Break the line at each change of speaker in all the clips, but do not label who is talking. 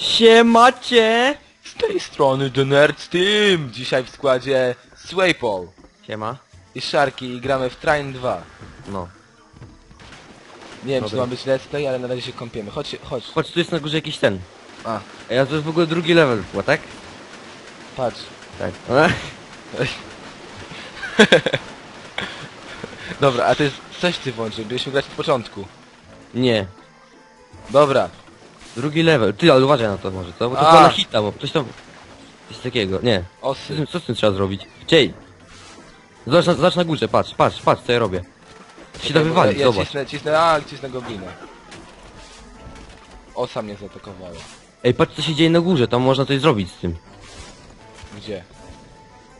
Siemacie!
Z tej strony The Nerd Team! Dzisiaj w składzie Swaypole
Siema.
i Sharky i gramy w Train 2.
No.
Nie wiem, czy to
Dobra.
ma być let's play, ale na razie się kąpiemy. Chodź, chodź.
Chodź, tu jest na górze jakiś ten.
A,
A ja to jest w ogóle drugi level chyba, tak?
patrz.
Tak.
Dobra, a to jest coś ty włączył, byliśmy grać od początku.
Nie.
Dobra,
Drugi level. Ty, ale uważaj na to może, co? Bo to
A.
chyba na hita, bo coś tam... Coś takiego. Nie. Co, z
osy.
tym- co z tym trzeba zrobić? Czej! Zobacz na, zobacz na górze, patrz, patrz, patrz co ja robię. Się da wywalić,
ja,
zobacz.
cisnę, cisnę, a, cisnę goblina. Osa mnie zaatakowała.
Ej, patrz co się dzieje na górze, tam można coś zrobić z tym.
Gdzie?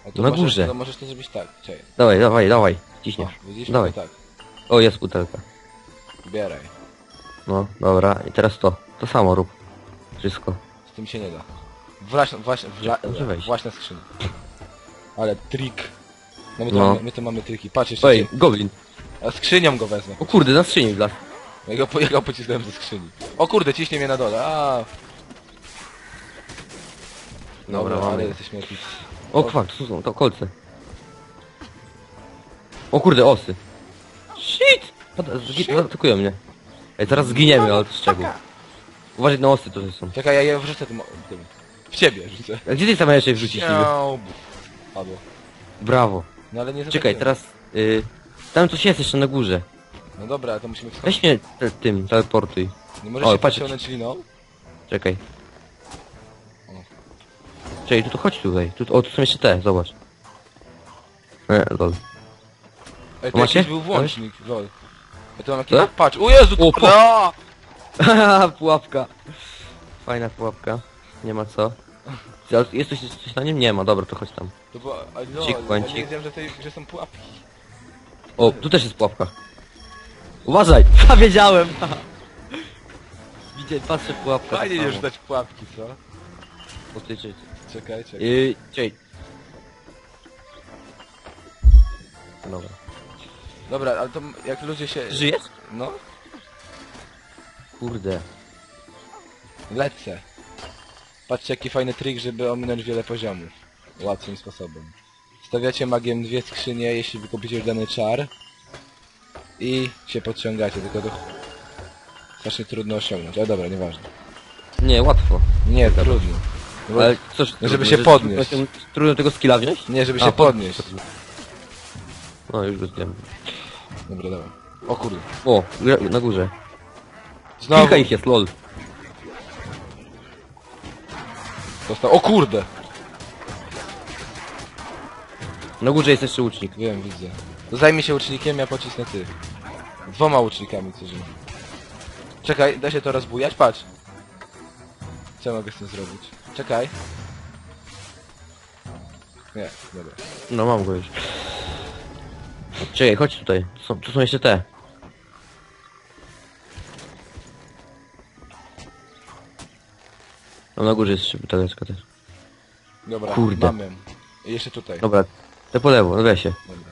A
Na
możesz,
górze.
To możesz to zrobić tak, czekaj.
Dawaj, dawaj, dawaj. Ciśniesz.
widzisz?
Dawaj.
No tak,
O, jest butelka.
bieraj.
No, dobra. I teraz to. To samo rób. Wszystko.
Z tym się nie da. Właśnie, właśnie, wla,
wejść.
właśnie skrzyni. Ale trik. No my to,
No.
Mamy, my to mamy triki. Patrz jeszcze.
Ej,
cię-
goblin.
A skrzynią go wezmę.
O kurde, na skrzyni wlazł.
Ja go, po- ja go pocisnąłem ze skrzyni. O kurde, ciśnie mnie na dole. A.
Dobra,
ale
mamy.
jesteśmy epicki.
O kwak, tu są to kolce. O kurde, osy. Shit! Pada- zgi- Atakują mnie. Ej, zaraz zginiemy, ale z czego? Uważaj na osy to są.
Czekaj, ja je wrzucę tym, tym. W ciebie rzucę.
A gdzie ty tam jeszcze wrzucić niby?
Miau, bu. Padło.
Brawo.
No ale nie
Czekaj, teraz... Y, tam coś jest jeszcze na górze.
No dobra, to musimy wskoczyć.
Weź mnie te, tym, teleportuj.
Nie możesz
O,
się
patrz.
pociągnąć liną?
Czekaj. Czekaj, tu, tu chodź tutaj. Tu, o, tu są jeszcze te, zobacz. E, lol.
Ej, to
Macie?
jakiś był włącznik, lol. Ja tu mam jakiś...
Co?
Patrz, o Jezu,
O,
kurde! a!
Haha, pułapka. Fajna pułapka. Nie ma co. Jest coś, coś na nim? Nie ma, dobra, to chodź tam.
To była... a, lol,
Cik,
ja nie
bącik.
wiedziałem, że tej grze są pułapki.
O, tu też jest pułapka. Uważaj! A wiedziałem! Widziałem, patrzę pułapka.
Fajnie nie rzucać pułapki, co? Czekaj, czekaj.
Yy, czekaj. Dobra.
Dobra, ale to jak ludzie się...
Żyjesz?
No,
Kurde.
lecę. Patrzcie jaki fajny trik, żeby ominąć wiele poziomów. Łatwym sposobem. Stawiacie magiem dwie skrzynie, jeśli wykupicie już dany czar. I się podciągacie, tylko to... Strasznie trudno osiągnąć, ale dobra, nieważne.
Nie, łatwo.
Nie, trudno. No bo-
Ale
żeby
trudno,
się
że-
podnieść.
trudno- tego skilla wziąć?
Nie, żeby
A,
się
pod-
podnieść.
No, już go zdjąłem.
Dobra, dobra. O kurde.
O, na górze.
Znowu
Kilka ich jest, lol.
dostał. O kurde!
Na górze jest jeszcze łucznik.
Wiem, widzę. To zajmij się łucznikiem, ja pocisnę ty. Dwoma łucznikami coś ma. Czekaj, da się to rozbujać? Patrz. Co mogę z tym zrobić? Czekaj. Nie, dobra.
No mam go już. Czekaj, chodź tutaj. Tu są, tu są jeszcze te. No na górze jest jeszcze buteleczka też.
Dobra,
Kurde.
mamy. Jeszcze tutaj.
Dobra, te po lewo, no weź się.
Dobra.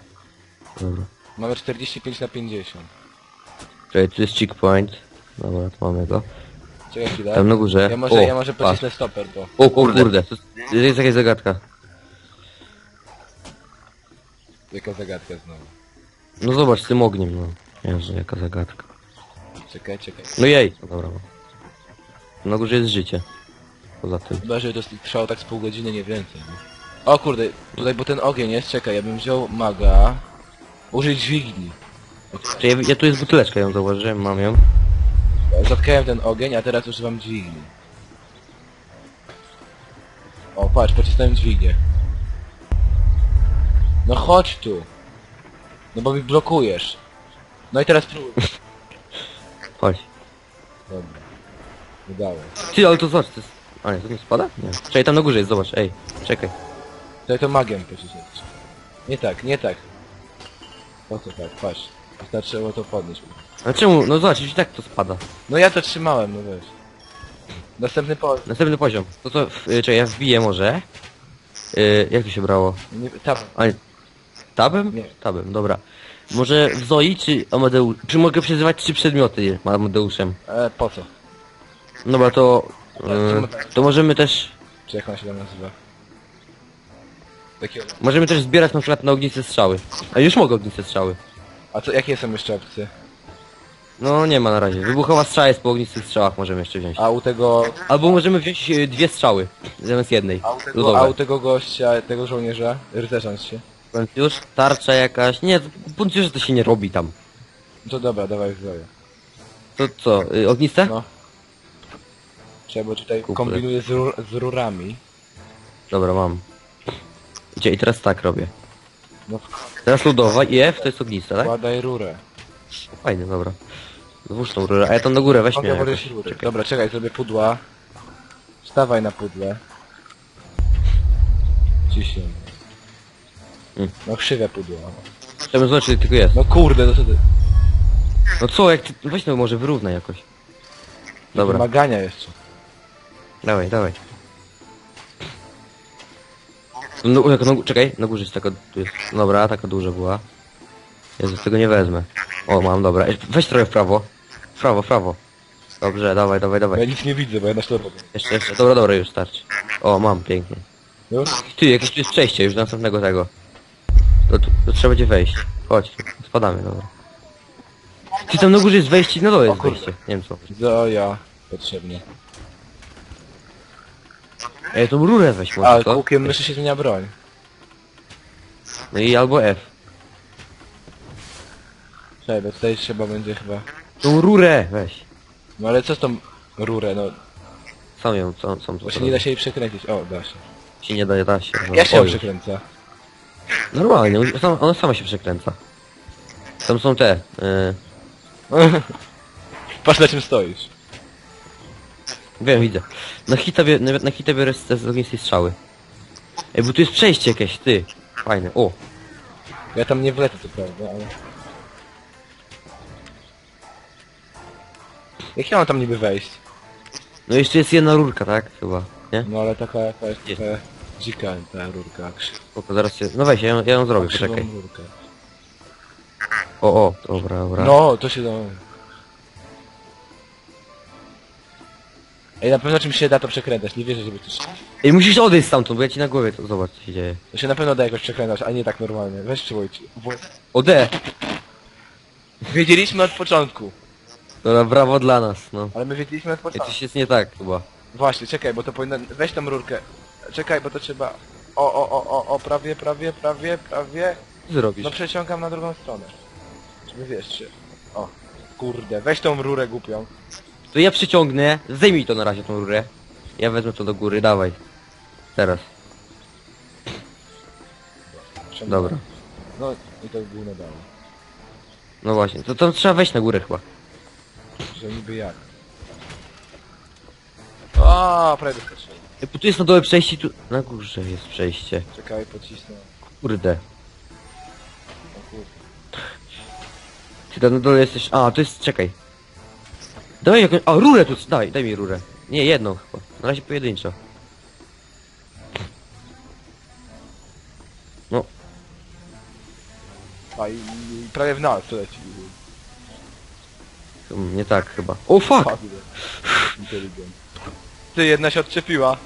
Dobra.
Mamy 45 na 50.
Czekaj, tu jest checkpoint. Dobra, tu mamy go.
Czekaj chwilę.
Tam na górze.
Ja może,
O,
ja może
patrz.
pocisnę stoper, bo...
O, o kurde, to jest jakaś zagadka.
Jaka zagadka znowu.
No zobacz, z tym ogniem, no. Jezu, jaka zagadka.
Czekaj, czekaj.
No jej! No dobra. Na górze jest życie. Poza tym.
Chyba, że to trwało tak z pół godziny, nie więcej. Nie? O kurde, tutaj bo ten ogień jest, czekaj, ja bym wziął maga. Użyć dźwigni.
Ja, ja tu jest buteleczka, ją zauważyłem, mam ją.
Zatkałem ten ogień, a teraz używam dźwigni. O, patrz, pocisnąłem dźwignię. No chodź tu. No bo mi blokujesz. No i teraz próbuj.
Chodź.
Dobra. Udało.
Ty, ale to zobacz, to jest... A nie, to nie spada? Nie. Czekaj, tam na górze jest, zobacz, ej. Czekaj.
To to magiem pocisnąć. Nie tak, nie tak. Po co tak, patrz. Wystarczyło to podnieść.
A czemu? No zobacz, już i tak to spada.
No ja to trzymałem, no wiesz. Następny po...
Następny poziom. To co, w, y, czekaj, ja wbiję może. Y, jak to się brało?
Nie, tam.
A nie. Tabem?
Nie.
Tabem, dobra. Może w Zoi czy Amadeusz? Czy mogę przezywać trzy przedmioty Amadeuszem?
E, po co?
Dobra, to Yy, to możemy też...
Czy jak on się tam nazywa? Takiego.
Możemy też zbierać na przykład na ogniste strzały. A już mogę ogniste strzały.
A co, jakie są jeszcze opcje?
No nie ma na razie. Wybuchowa strzała jest po ognistych strzałach możemy jeszcze wziąć.
A u tego...
Albo możemy wziąć e, dwie strzały zamiast jednej.
A u tego,
Ludowe.
a u tego gościa, tego żołnierza? Rycerzant się.
Już tarcza jakaś. Nie, punkt już to się nie robi tam.
To dobra, dawaj zbroję.
To co, y, ogniste?
No. Trzeba, bo tutaj kombinuję z, rur, z rurami.
Dobra, mam. Gdzie? I teraz tak robię.
No
Teraz ludowa i F to jest ogniste, tak?
wkładaj rurę.
Fajnie, dobra. Włóż tą rurę, a ja tam na górę
Mogę
jakoś.
rury. Dobra, czekaj, zrobię pudła. Stawaj na pudle. Ciśnij. No krzywe pudło.
Chciałbym zobaczyć, czy tylko jest.
No kurde, no.
No co, jak ty... Weź no może wyrównaj jakoś. Dobra,
Wymagania jeszcze.
dawaj, dawaj. No, jak, no, czekaj, na górze jest taka... Tu jest. Dobra, taka duża była. Jezu, tego nie wezmę. O, mam, dobra. Ej, Weź trochę w prawo. W prawo, w prawo. Dobrze, dawaj, dawaj,
ja
dawaj.
nic nie widzę, bo ja na ślepę.
Jeszcze, jeszcze. Dobra, dobra, już starczy. O, mam, pięknie.
Już?
Ty, jakieś tu jest przejście już do następnego tego. To, tu- to trzeba będzie wejść. Chodź, spadamy, dobra. Ty tam na górze jest wejście, na dole jest wejście. Nie wiem co.
Zoja. Potrzebnie.
Ej, tą rurę weź może, co?
kółkiem myszy się zmienia broń.
No i albo F.
Czekaj, bo tutaj trzeba będzie chyba...
Tą rurę weź.
No ale co z tą rurę, no...
Sam ją, co, sam
Bo się nie da się jej przekręcić. O, da się.
się nie da, da się. No,
Ja się ją
oj.
przekręca.
Normalnie, ona- ona sama się przekręca. Tam są te, yy,
Patrz na czym stoisz.
wiem, widzę. Na hita, bie, na, na hita biorę z, z ognistej strzały. Ej, bo tu jest przejście jakieś, ty. Fajne, o.
Ja tam nie wlecę co prawda, ale... Jak ja mam tam niby wejść?
No jeszcze jest jedna rurka, tak? Chyba, nie?
No ale taka jakaś
Jest.
taka dzika ta rurka. Krzy...
Spoko, zaraz się... No weź, ja ją, ja ją zrobię, poczekaj.
rurkę.
O, o, dobra, dobra.
No, to się da. Ej, na pewno czym się da to przekręcać, nie wierzę, żeby to się...
Ej, musisz odejść stamtąd, bo ja ci na głowie to zobacz, co się dzieje.
To się na pewno da jakoś przekręcać, a nie tak normalnie. Weź przywołać.
O, D!
Wiedzieliśmy od początku.
Dobra, brawo dla nas, no.
Ale my wiedzieliśmy od
Ej,
początku.
coś jest nie tak chyba.
Właśnie, czekaj, bo to powinno... Weź tą rurkę. Czekaj, bo to trzeba... O, o, o, o, o, prawie, prawie, prawie, prawie.
Robisz?
No przeciągam na drugą stronę. Żeby wiesz, czy... O, kurde, weź tą rurę głupią.
To ja przyciągnę, zdejmij to na razie tą rurę. Ja wezmę to do góry, dawaj. Teraz,
Przeciągam.
dobra.
No i to było dalej.
No właśnie, to trzeba wejść na górę chyba.
Że niby jak. O, prawie wyskoczyłem.
Ej, bo tu jest na dole przejście, tu... Na górze jest przejście.
Czekaj, pocisnę.
Kurde.
O kurde.
Ty tam na dole jesteś... A, to jest... czekaj. Dawaj jakąś... A, rurę tu... Daj, daj mi rurę. Nie, jedną chyba. Na razie pojedynczo. No,
A i, i prawie w nas leci.
hmm, nie tak chyba. O, fuck!
Inteligent. Ty, jedna się odczepiła.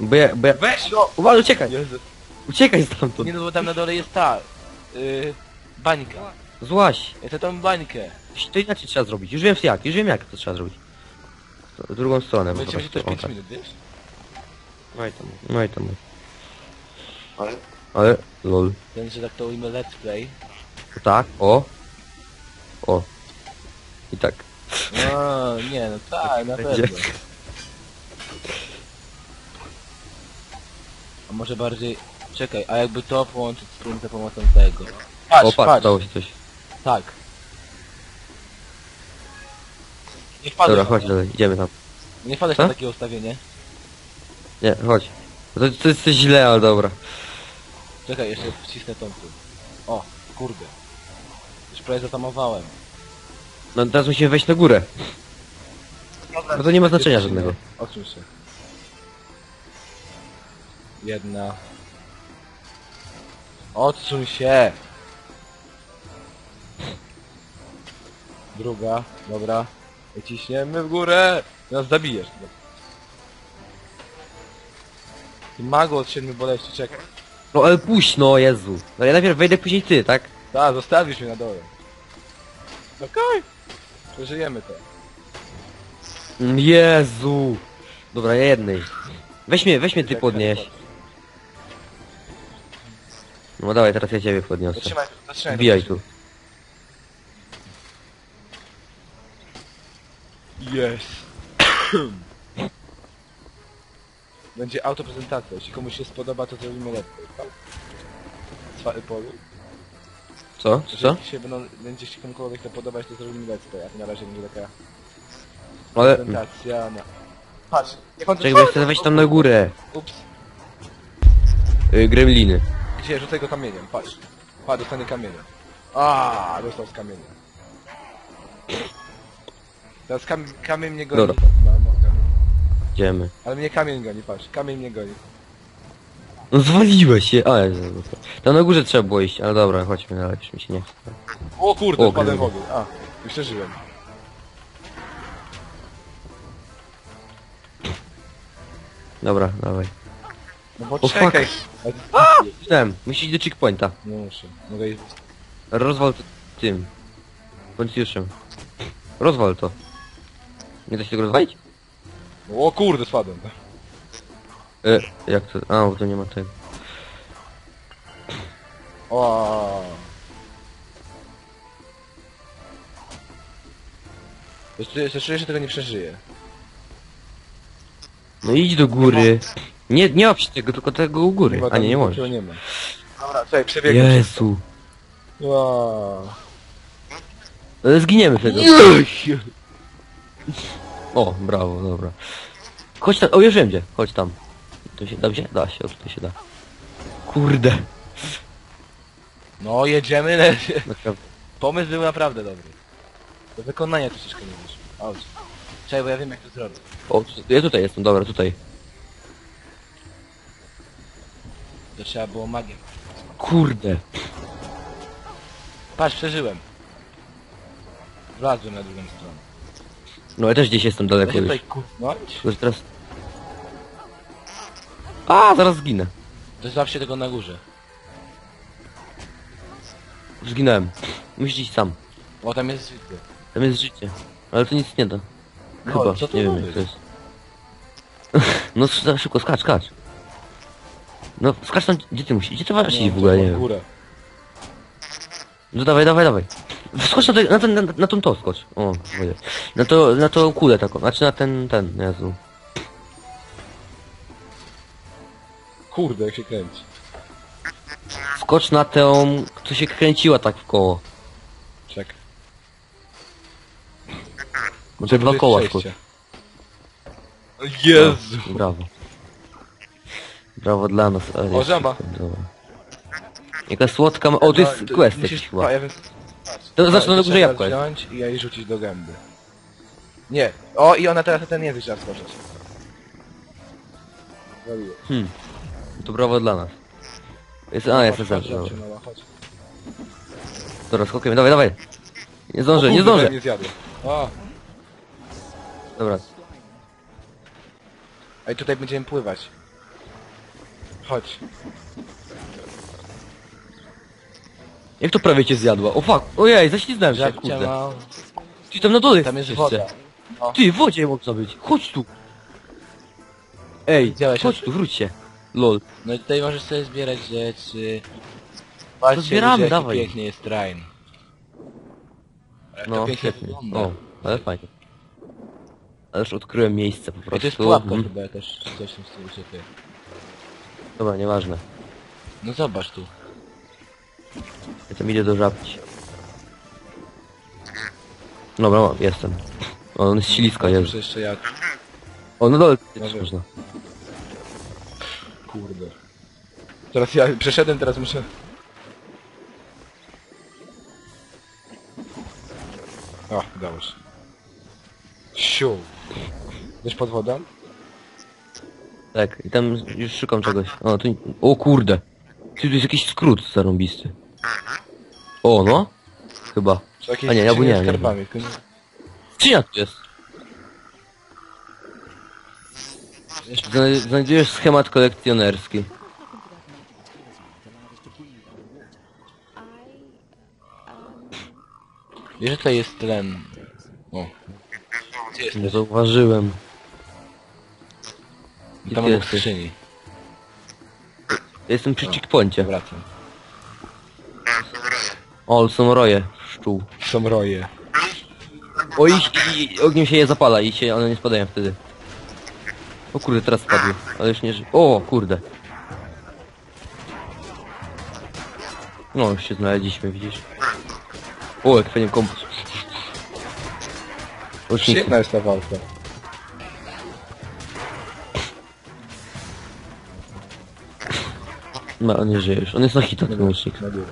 Bo ja... Bo ja...
Weź no!
Uważaj, uciekaj!
Jezu.
Uciekaj stamtąd!
Nie no, bo tam na dole jest ta... Yy, bańka.
Złaś!
Ja chcę tą bańkę.
To inaczej trzeba zrobić. Już wiem jak, już wiem jak to trzeba zrobić. W drugą stronę po
Będziemy się
prostu.
też
O,
5
tak.
minut, wiesz?
No i tam, no i tam.
Ale?
Ale, lol.
Ten, że tak to ujmę let's play.
Tak, o. O. I tak.
No, nie no tak, na
Będzie.
pewno. Może bardziej... Czekaj, a jakby to połączyć z za pomocą tego? Patrz,
o, patrz,
patrz,
stało się coś.
tak. Nie wpadłeś,
Dobra, chodź dalej, idziemy tam.
nie wpadłeś
Co?
na takie ustawienie.
Nie, chodź. To, to jest coś źle, ale dobra.
Czekaj, jeszcze wcisnę tą tu. O, kurde. Już prawie zatamowałem.
No teraz musimy wejść na górę. No to nie ma znaczenia żadnego.
Odsuń się. Jedna. Odsuń się! Druga, dobra. Ciśniemy w górę! Nas zabijesz. Ty mago od siedmiu boleści, czekaj.
No ale puść, no Jezu. No ja najpierw wejdę, później ty, tak?
Tak, zostawisz mnie na dole. Okej. Przeżyjemy to.
Mm, Jezu. Dobra, ja jednej. Weź mnie, weź mnie ty podnieś. No dawaj, teraz ja ciebie podniosę.
Zatrzymaj, zatrzymaj.
Wbijaj tu.
Yes. Będzie autoprezentacja. Jeśli komuś się spodoba, to zrobimy lepiej. Tak? Cwały polu.
Co? Co?
Jeśli się będą, będzie się komukolwiek to podobać, to zrobimy let's play. Jak na razie będzie taka
Ale...
prezentacja na... Patrz, jak on.
Czekaj, bo ja chcę wejść tam na górę.
Ups.
Y, gremliny.
Gdzie? Rzucaj go kamieniem, patrz. Patrz, dostanie kamieniem. A, dostał z kamienia. Teraz kam kamień mnie goni.
Dobra.
Mamo, kamień.
Idziemy.
Ale mnie kamień goni, patrz. Kamień mnie goni.
No zwaliłeś się, ale... Tam na górze trzeba było iść, ale dobra, chodźmy dalej, już mi się nie chce.
O kurde,
O,
wpadłem w ogień. A, już przeżyłem.
Dobra, dawaj.
No bo
O,
czekaj.
Wiem, musisz iść do checkpointa.
Nie muszę. Mogę iść.
Rozwal to tym. Policjuszem. Rozwal to. Nie da się tego rozwalić?
O kurde, spadłem.
E, jak to? A, bo to nie ma tego.
O. Jeszcze, jeszcze że tego nie przeżyję.
No idź do góry. Nie, nie się tego, tylko tego u góry.
ma
A
tam
nie, nie możesz.
Nie ma. Dobra, czekaj, przebiegłem. przez to.
Jezu.
Wow.
E, Zginiemy wtedy. O, brawo, dobra. Chodź tam, o już wiem gdzie, chodź tam. To się, da się? Da się, o tutaj się da. Kurde.
No jedziemy.
Naprawdę.
Pomysł był naprawdę dobry. Do wykonania troszeczkę nie wyszło. Auć. Czekaj, bo ja wiem jak to zrobić.
O, tu- ja tutaj jestem, dobra, tutaj.
To trzeba było magię.
Kurde.
Patrz, przeżyłem. Wlazłem na drugą stronę.
No ja też gdzieś jestem
Da
daleko
się
już.
tutaj kucnąć?
Tylko, że teraz... A, zaraz zginę.
To zawsze tego na górze.
Zginąłem. Musisz iść sam.
O, tam jest zwykły.
Tam jest życie. Ale to nic nie da.
No,
Chyba,
co to
nie wiem jak to jest. No sz- szybko, skacz, skacz. No, skacz tam, gdzie ty musisz, gdzie ty masz iść w ogóle, nie.
Górę.
No dawaj, dawaj, dawaj. Skocz na, te, na, ten, na, na tą to skocz. O, moje. Na to, na tą kulę taką, znaczy na ten, ten, Jezu.
Kurde, jak się kręci.
Skocz na tę, co się kręciła tak w koło.
Czekaj.
No te dwa koła skocz.
Jezu.
No, brawo. Brawo dla nas. ale
O,
jest
żaba.
Jaka słodka... ma- O, to jest
No,
quest jakiś chyba.
a, ja wiem-
To zacznę na górze jabłko jest.
wziąć i jej rzucić do gęby. Nie. O, i ona teraz ten język trzeba skoczyć. Zrobiło.
Hmm. To brawo dla nas. Jest, a, jest
chodź,
dobra. Dobra, skokujemy, dawaj, dawaj. Nie zdążę, nie zdążę.
Nie zjadłem. O,
Dobra.
ej, tutaj będziemy pływać. Chodź.
Jak to prawie cię zjadła? O fuck, ojej, zaśliznąłem się, kurde.
ma...
Ty tam na dole
Tam jest
jeszcze.
woda. No.
Ty, w wodzie można być. Chodź tu. Ej,
Widziałeś
chodź tu, wróć się. Lol.
No i tutaj możesz sobie zbierać rzeczy. Patrzcie,
zbieramy,
ludzie, jaki
dawaj.
pięknie jest to
No,
pięknie
świetnie. O, ale fajnie. Ale już odkryłem miejsce po
I
prostu.
to jest pułapka
Mhm.
chyba coś w tym stylu się ty.
Dobra, nieważne.
No zobacz tu.
Ja tam idę do żabci. Dobra, o, jestem. O, on jest śliska, jest.
Muszę jeszcze jak...
O, no dole
No
też
wiem.
można.
Kurde. Teraz ja przeszedłem, teraz muszę... O, udało się. Siu. Wiesz pod wodą?
Tak, i tam już szukam czegoś. O, tu... O kurde. Tu jest jakiś skrót zarąbisty. O, no. Chyba.
Czy jakieś
A nie, ja nie, nie.
skarbami.
Skrzynia tu jest. Zna- Znajdujesz schemat kolekcjonerski.
Wiesz, to jest tlen. O. Gdzie jest?
Nie zauważyłem. Gdzie
Tam obok
jesteś?
skrzyni.
Jestem przy checkpoincie.
Wracam.
O, są roje pszczół.
Są roje.
O i, i, i ogniem się je zapala i się one nie spadają wtedy. O kurde, teraz spadły, ale już nie ży... O kurde. No, już się znaleźliśmy, widzisz. O, jak fajnie kompos. Łucznicy.
Świetna jest ta walka.
No, on nie żyje już. On jest na hita, ten łucznik.
Na górę.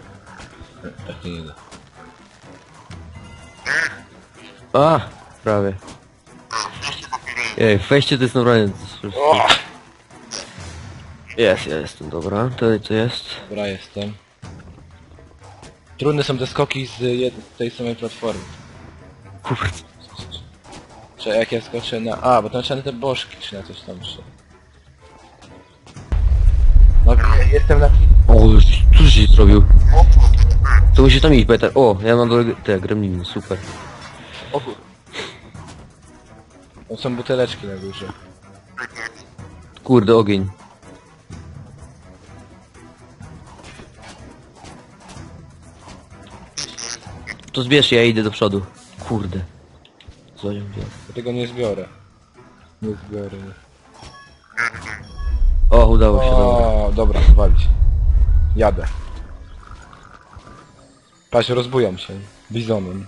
Tak nie da.
A, prawie. Ej, wejście to jest normalnie... Jest, ja jestem, dobra. Tutaj co jest?
Dobra, jestem. Trudne są te skoki z jed- tej samej platformy.
Kurde.
Czy jak ja skoczę na... A, bo tam trzeba na te bożki, czy na coś tam jeszcze. Jestem na...
O, co się zrobił? To musi tam iść, Peter. O, ja mam dole te gremliny, super.
O kur... To są buteleczki na górze.
Kurde, ogień. To zbierz, ja idę do przodu. Kurde. Co ją wziął?
Ja tego nie zbiorę. Nie zbiorę.
O, udało się, dobra.
Dobra, walić. Jadę. Patrz, rozbujam się. Bizonem.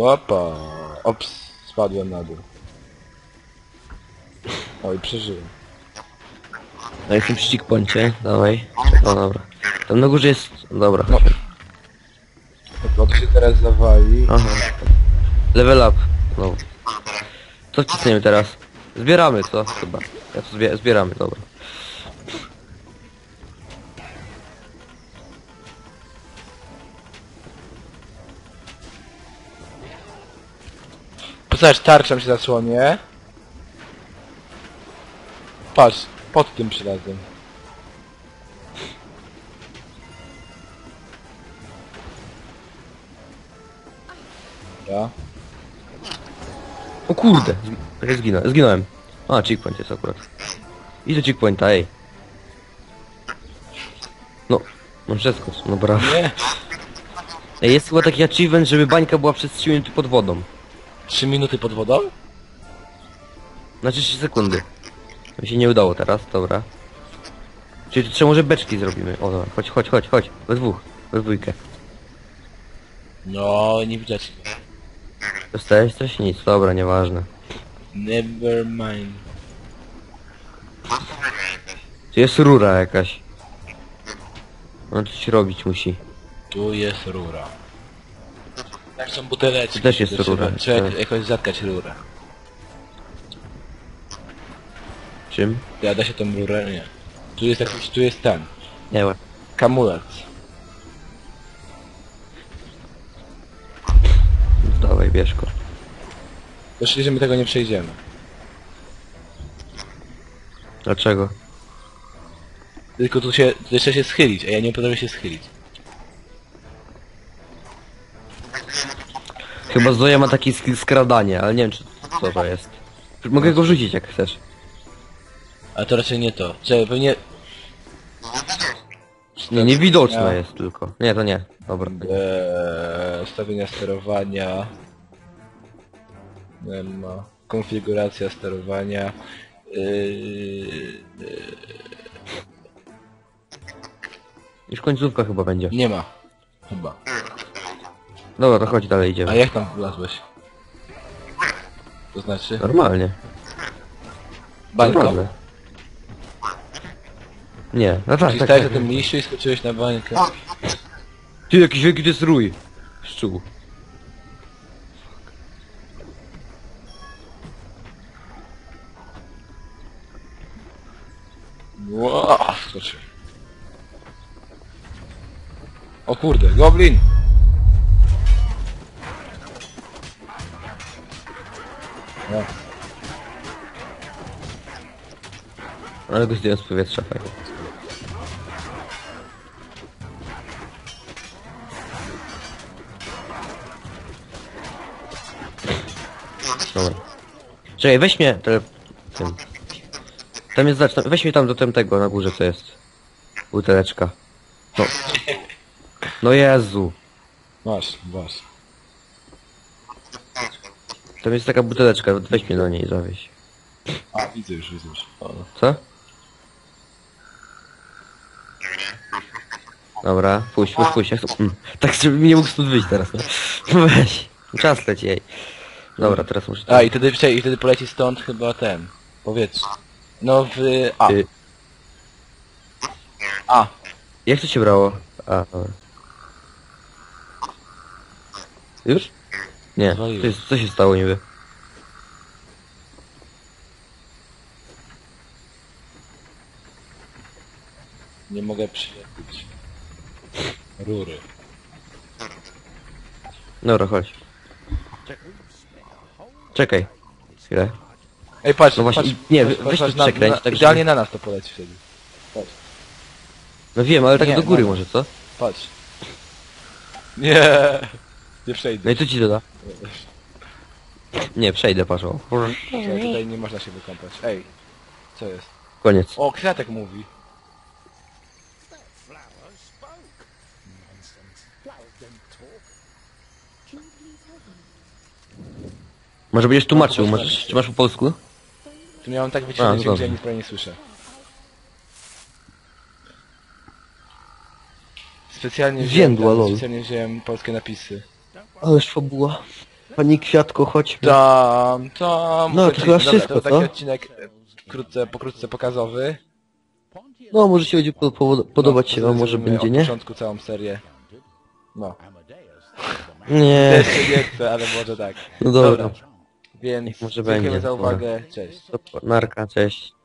Opa. Ops, spadłem na dół. Oj, przeżyłem.
No jestem przy checkpoincie, dawaj. O, dobra. Tam na górze jest... Dobra.
No. Bo to się teraz zawali.
Aha. Level up. No. Co wcisniemy teraz? Zbieramy, co? Chyba. Ja to zbie zbieramy, dobra.
Patrz, tarczam się zasłonię. Patrz, pod tym przylazem.
Kurde! Zgi- Zginąłem. Zginąłem. A, checkpoint jest akurat. Idź do checkpointa, ej. No, mam wszystko, no brawo.
Nie.
Ej, jest chyba taki achievement, żeby bańka była przez 3 minuty pod wodą.
3 minuty pod wodą?
Znaczy 3 sekundy. Mi się nie udało teraz, dobra. Czyli tu trzeba może beczki zrobimy. O, dobra, chodź, chodź, chodź, chodź. We dwóch, we dwójkę.
No, nie widać.
Dostałeś coś? Nic, dobra, nieważne.
Never mind.
Tu jest rura jakaś. No coś robić musi.
Tu jest rura. Tak są buteleczki.
Tu też jest
to trzeba-
rura,
Trzeba
tak.
jakoś zatkać rurę.
Czym?
Ja da się tą rurę? Nie. Tu jest jakiś, tu jest ten.
Nie, ma.
Kamulec.
Dawaj, bierz go.
Doszli, że my tego nie przejdziemy.
Dlaczego?
Tylko tu się, tu jeszcze się schylić, a ja nie potrafię się schylić.
Chyba Zoja ma taki skill skradanie, ale nie wiem czy co to jest. Mogę go rzucić jak chcesz.
A to raczej nie to. Czekaj, pewnie...
Nie, niewidoczna
Ja.
jest tylko. Nie, to nie. Dobra.
Eee, ustawienia sterowania. Nie ma. Konfiguracja sterowania. Eee,
Już końcówka chyba będzie.
nie ma. Chyba.
Dobra, to chodź dalej
A
idziemy.
jak tam wlazłeś? To znaczy?
Normalnie.
Bańką?
Normalnie. Nie, no tak,
Czyli
tak,
stałeś
tak.
na tym liściu i skoczyłeś na bańkę.
Ty jakiś wielki to jest rój. Szczół.
Skoczył. O kurde, goblin! No.
Ale go zdjąłem z powietrza, fajnie. Dobra. Czekaj, weź mnie tele... Tym. Tam jest zacznę. Weź mnie tam do tamtego na górze co jest. Buteleczka. No. No Jezu.
Masz, masz.
Tam jest taka buteleczka, weź mnie do niej zawieź.
A, widzę już, widzę już. O.
Co? Dobra, puść, puść, puść. Ja chcę... mm. Tak, żeby mi nie mógł stąd wyjść teraz, no. Weź. Czas leci, ej. Dobra, teraz muszę...
A, i wtedy, i wtedy poleci stąd chyba ten. Powietrze. No w... A.
Y,
A.
Jak to się brało? A, dobra. Już? Nie,
Zwaliło.
co, jest, co się stało niby?
Nie mogę przylepić. Rury.
Dobra, chodź. Czekaj. Chwilę.
Ej, patrz,
No właśnie,
patrz,
nie,
patrz,
weź
na,
przekręć,
na,
tak
Idealnie
żeby-
na nas to poleci wtedy. Patrz,
No wiem, ale tak
Nie,
do góry
no.
może, co?
patrz. Nie, nie przejdę.
No i co ci doda? Nie, przejdę, patrz, o.
Czekaj, tutaj nie można się wykąpać. Ej, co jest?
Koniec.
O, kwiatek mówi.
Może będziesz tłumaczył,
No, to postaram
czy masz po polsku?
Tu miałem tak
A,
wyciągnąć,
no
że ja
dobrze.
nic prawie nie słyszę. Specjalnie wziąłem,
Więdła, lol.
specjalnie wziąłem polskie napisy.
Ależ fabuła. Pani Kwiatko, chodźmy.
Tam, tam.
No, to chyba wszystko,
to taki
co?
odcinek e, wkrótce, pokrótce pokazowy.
No, może się będzie po, po, podobać
No,
się wam, może
zrobimy
będzie,
od
nie?
początku całą serię. No.
Nie.
Jeszcze nie chcę, ale może tak.
No dobra.
Więc
Niech może
dziękujemy
będzie.
za uwagę. Cześć.
Narka, cześć.